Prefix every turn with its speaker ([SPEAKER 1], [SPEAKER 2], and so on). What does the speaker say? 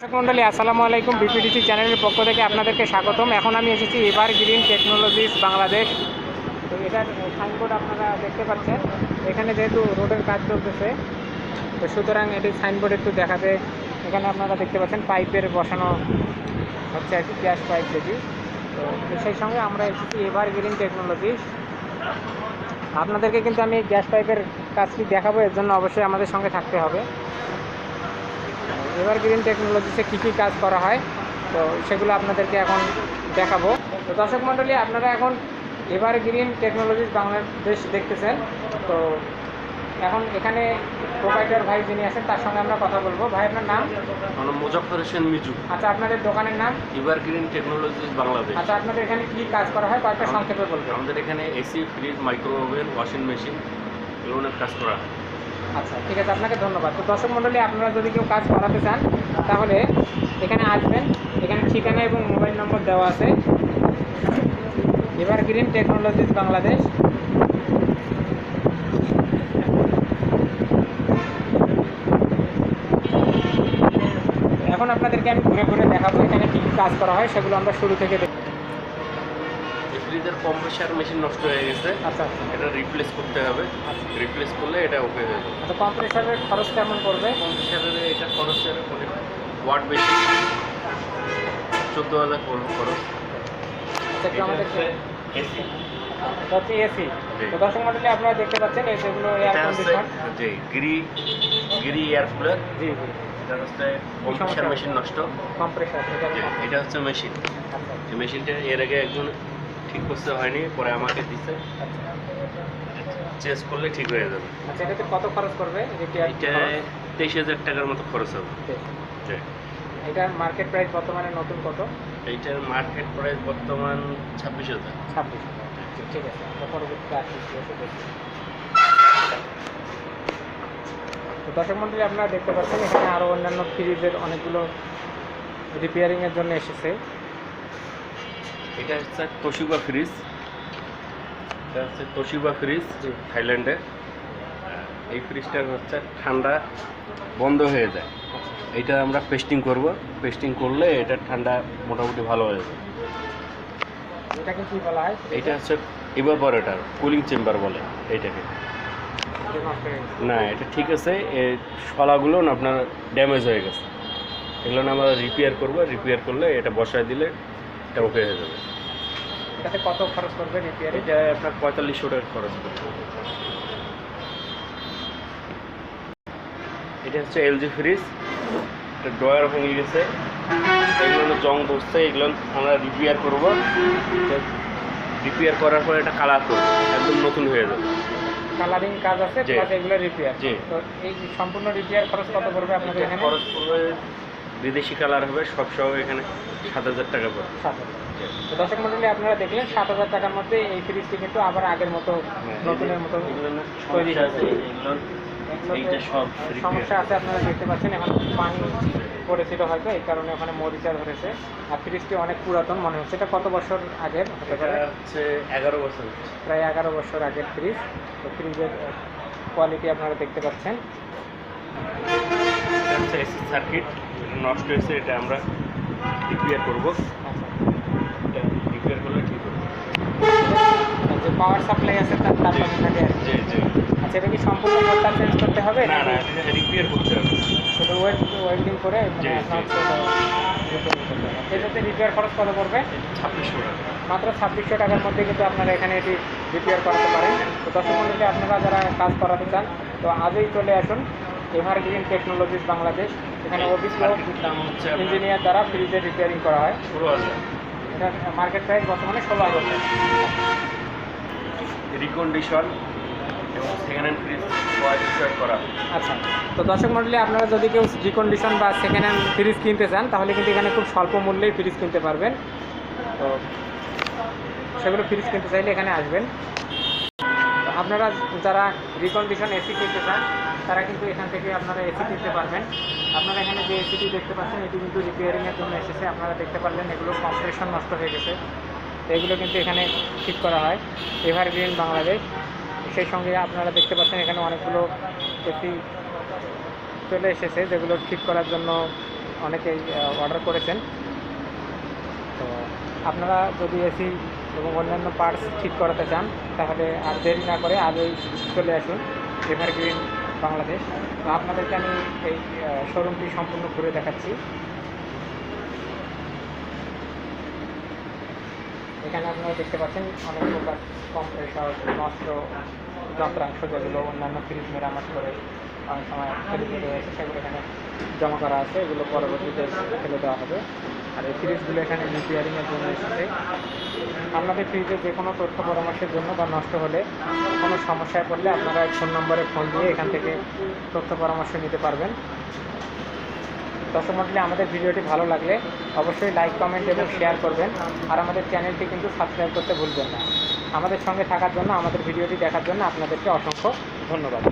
[SPEAKER 1] মন্ডলী, আসসালামু আলাইকুম। বিপিডিসি চ্যানেলের পক্ষ থেকে আপনাদেরকে স্বাগতম। এখন আমি এসেছি এভার গ্রিন টেকনোলজিস বাংলাদেশ তো এটার সাইনবোর্ড আপনারা দেখতে পাচ্ছেন। এখানে যেহেতু রোডের কাজ চলতেছে, তো সুতরাং এটি সাইনবোর্ড একটু দেখাতে। এখানে আপনারা দেখতে পাচ্ছেন পাইপের বসানো হচ্ছে আর কি, গ্যাস পাইপ যেটি। তো সেই সঙ্গে আমরা এসেছি এভার গ্রিন টেকনোলজিস আপনাদেরকে কিন্তু আমি গ্যাস পাইপের কাজটি দেখাবো, এর জন্য অবশ্যই আমাদের সঙ্গে থাকতে হবে। এভার গ্রিন টেকনোলজিসে কী কী কাজ করা হয় তো সেগুলো আপনাদেরকে এখন দেখাবো। তো দর্শক মণ্ডলী আপনারা এখন এভার গ্রিন টেকনোলজিস বাংলাদেশ দেখতেছেন। তো এখন এখানে প্রোভাইডার ভাই যিনি আছেন তার সঙ্গে আমরা কথা বলব। ভাই আপনার নাম?
[SPEAKER 2] আমার মুজফর হোসেন মিজু।
[SPEAKER 1] আচ্ছা আপনাদের দোকানের নাম?
[SPEAKER 2] Ever Green Technologies Bangladesh.
[SPEAKER 1] আচ্ছা আপনাদের এখানে কী কাজ করা হয় কয়েকটা সংক্ষেপে বলবেন।
[SPEAKER 2] আমাদের এখানে AC fridge micro oven washing machine এগুলো কাজ করা হয়।
[SPEAKER 1] আচ্ছা ঠিক আছে, আপনাকে ধন্যবাদ। তো দর্শক মণ্ডলী, আপনারা যদি কেউ কাজ করাতে চান, তাহলে এখানে আসবেন। এখানে ঠিকানা এবং মোবাইল নম্বর দেওয়া আছে। এবার গ্রিন টেকনোলজিস বাংলাদেশ। এখন আপনাদেরকে আমি ঘুরে ঘুরে দেখাবো এখানে কী কাজ করা হয়, সেগুলো আমরা শুরু থেকে দেখি
[SPEAKER 2] এই ফ্রিজের কম্প্রেসার মেশিন নষ্ট হয়ে গেছে।
[SPEAKER 1] আচ্ছা আচ্ছা।
[SPEAKER 2] এটা রিপ্লেস করতে হবে।
[SPEAKER 1] আচ্ছা।
[SPEAKER 2] রিপ্লেস করলে এটা ওকে হয়ে যাবে।
[SPEAKER 1] আচ্ছা কম্প্রেসারের খরচ কেমন পড়বে?
[SPEAKER 2] কম্প্রেসারের এটা খরচের অনেক ওয়াট বেশি চোদ্দ হাজার পড়বে খরচ।
[SPEAKER 1] আচ্ছা
[SPEAKER 2] এসি
[SPEAKER 1] হচ্ছে এসি তো দর্শক মন্ডলী আপনারা দেখতে পাচ্ছেন এই যেগুলো এয়ার কন্ডিশন
[SPEAKER 2] যে গিরি গিরি এয়ার কুলার
[SPEAKER 1] জি জি।
[SPEAKER 2] এটা হচ্ছে কম্প্রেসার মেশিন নষ্ট।
[SPEAKER 1] কম্প্রেসার এটা
[SPEAKER 2] হচ্ছে মেশিন।
[SPEAKER 1] আচ্ছা।
[SPEAKER 2] এই মেশিনটা এর আগে একজন ঠিক করতে হয়নি পরে আমাকে দিছে।
[SPEAKER 1] আচ্ছা
[SPEAKER 2] চেঞ্জ করলে ঠিক হয়ে যাবে।
[SPEAKER 1] আচ্ছা এটাতে কত খরচ করবে?
[SPEAKER 2] এটা তেইশ হাজার টাকার মতো খরচ হবে।
[SPEAKER 1] এটার মার্কেট প্রাইস বর্তমানে নতুন কত?
[SPEAKER 2] এইটার মার্কেট প্রাইস বর্তমান ছাব্বিশ হাজার।
[SPEAKER 1] ছাব্বিশ ঠিক আছে পরবর্তীতে তো দর্শক মন্ডলী আপনারা দেখতে পাচ্ছেন এখানে আরও অন্যান্য ফ্রিজের অনেকগুলো রিপেয়ারিংয়ের জন্য এসেছে।
[SPEAKER 2] এটা হচ্ছে তোশিবা ফ্রিজ। এটা হচ্ছে তোশিবা ফ্রিজ। থাইল্যান্ডে। এই ফ্রিজটার হচ্ছে ঠান্ডা বন্ধ হয়ে যায়। এটা আমরা পেস্টিং করব। পেস্টিং করলে এটা ঠান্ডা মোটামুটি ভালো হয়ে যাবে।
[SPEAKER 1] এটাকে কি বলা হয়?
[SPEAKER 2] এইটা হচ্ছে ইভাপরেটার কুলিং চেম্বার বলে এইটাকে
[SPEAKER 1] এটা।
[SPEAKER 2] না এটা ঠিক আছে। এই শলাগুলো না আপনার ড্যামেজ হয়ে গেছে। এগুলো আমরা রিপেয়ার করব। রিপেয়ার করলে এটা বসায় দিলে এটা ওকে হয়ে যাবে।
[SPEAKER 1] এটাতে কত খরচ করবে রিপেয়ারিং
[SPEAKER 2] এটা আপনার পঁয়তাল্লিশশো টাকা খরচ পড়বে এটা হচ্ছে এলজি ফ্রিজ এটা ড্রয়ার ভেঙে গেছে। এগুলো জং ধরছে এগুলো আমরা রিপেয়ার করব। রিপেয়ার করার পর এটা কালার করব। একদম নতুন হয়ে যাবে।
[SPEAKER 1] কালারিং কাজ আছে। প্লাস এগুলো রিপেয়ার
[SPEAKER 2] জি।
[SPEAKER 1] তো এই সম্পূর্ণ রিপেয়ার খরচ কত পড়বে আপনাদের এখানে?
[SPEAKER 2] খরচ পড়বে বিদেশি কালার হবে সব সহ এখানে সাত হাজার টাকা পড়বে।
[SPEAKER 1] সাত হাজার। তো দর্শক মন্ডলী আপনারা দেখলেন সাত হাজার টাকার মধ্যে এই ফ্রিজটি কিন্তু আবার আগের মতো নতুনের মতো তৈরি
[SPEAKER 2] সমস্যা আছে,
[SPEAKER 1] হয়েছে। সমস্যা আছে আপনারা দেখতে পাচ্ছেন এখন পানি পড়েছিল হয়তো এই কারণে ওখানে মরিচা ধরেছে। আর ফ্রিজটি অনেক পুরাতন মনে হচ্ছে। এটা কত বছর আগের হতে পারে?
[SPEAKER 2] হচ্ছে এগারো বছর
[SPEAKER 1] প্রায় এগারো বছর আগের ফ্রিজ। তো ফ্রিজের কোয়ালিটি আপনারা দেখতে পাচ্ছেন।
[SPEAKER 2] সার্কিট নষ্ট হয়েছে এটা আমরা রিপেয়ার করব।
[SPEAKER 1] আচ্ছা।
[SPEAKER 2] এটা রিপেয়ার করলে ঠিক হবে
[SPEAKER 1] যে পাওয়ার সাপ্লাই আছে তার তার থাকে
[SPEAKER 2] জি জি।
[SPEAKER 1] আচ্ছা এটা কি সম্পূর্ণ বোর্ডটা চেঞ্জ করতে হবে
[SPEAKER 2] না না এটা রিপেয়ার করতে হবে।
[SPEAKER 1] শুধু ওয়েল্ড ওয়েল্ডিং করে মানে। এটাতে রিপেয়ার খরচ কত পড়বে?
[SPEAKER 2] ছাব্বিশশো টাকা।
[SPEAKER 1] মাত্র ছাব্বিশশো টাকার মধ্যে কিন্তু আপনারা এখানে এটি রিপেয়ার করাতে পারেন। তো দর্শক মন্ডলী আপনারা যারা কাজ করাতে চান তো আজই চলে আসুন এভারগ্রিন টেকনোলজিস বাংলাদেশ এখানে
[SPEAKER 2] হচ্ছে
[SPEAKER 1] ইঞ্জিনিয়ার দ্বারা ফ্রিজের রিপেয়ারিং করা হয়।
[SPEAKER 2] ষোলো হাজার
[SPEAKER 1] এটা মার্কেট প্রাইস বর্তমানে ষোলো হাজার।
[SPEAKER 2] রিকন্ডিশন এবং সেকেন্ড হ্যান্ড ফ্রিজ ওয়াইড করা।
[SPEAKER 1] আচ্ছা তো দর্শক মন্ডলী আপনারা যদি কেউ রিকন্ডিশন বা সেকেন্ড হ্যান্ড ফ্রিজ কিনতে চান তাহলে কিন্তু এখানে খুব স্বল্প মূল্যেই ফ্রিজ কিনতে পারবেন। তো সেগুলো ফ্রিজ কিনতে চাইলে এখানে আসবেন। আপনারা যারা রিকন্ডিশন এসি কিনতে চান তারা কিন্তু এখান থেকে আপনারা এসি কিনতে পারবেন। আপনারা এখানে যে এসিটি দেখতে পাচ্ছেন, এটি কিন্তু রিপেয়ারিংয়ের জন্য এসেছে। আপনারা দেখতে পারলেন, এগুলো কম্প্রেশন নষ্ট হয়ে গেছে। এগুলো কিন্তু এখানে ঠিক করা হয়। এভারগ্রিন বাংলাদেশ সেই সঙ্গে আপনারা দেখতে পাচ্ছেন, এখানে অনেকগুলো এসি চলে এসেছে, যেগুলো ঠিক করার জন্য অনেকেই অর্ডার করেছেন। তো আপনারা যদি এসি এবং অন্যান্য পার্টস ঠিক করাতে চান, তাহলে আর দেরি না করে আজই চলে আসুন। এভারগ্রিন বাংলাদেশ। তো আপনাদেরকে আমি এই শোরুমটি সম্পূর্ণ ঘুরে দেখাচ্ছি। এখানে আপনারা দেখতে পাচ্ছেন অনেক প্রকার কম্প্রেসর নষ্ট যন্ত্রাংশ যেগুলো অন্যান্য ফ্রিজ মেরামত করে অনেক সময় ফেলে সেগুলো এখানে জমা করা আছে। এগুলো পরবর্তীতে ফেলে দেওয়া হবে। আর এই ফ্রিজগুলো এখানে রিপেয়ারিংয়ের জন্য এসেছে। আপনাদের ফ্রিজে যে কোনো তথ্য পরামর্শের জন্য বা নষ্ট হলে কোনো সমস্যায় পড়লে আপনারা ফোন নম্বরে ফোন দিয়ে এখান থেকে তথ্য পরামর্শ নিতে পারবেন। দর্শক মন্ডলী, আমাদের ভিডিওটি ভালো লাগলে অবশ্যই লাইক কমেন্ট এবং শেয়ার করবেন। আর আমাদের চ্যানেলটি কিন্তু সাবস্ক্রাইব করতে ভুলবেন না। আমাদের সঙ্গে থাকার জন্য, আমাদের ভিডিওটি দেখার জন্য আপনাদেরকে অসংখ্য ধন্যবাদ।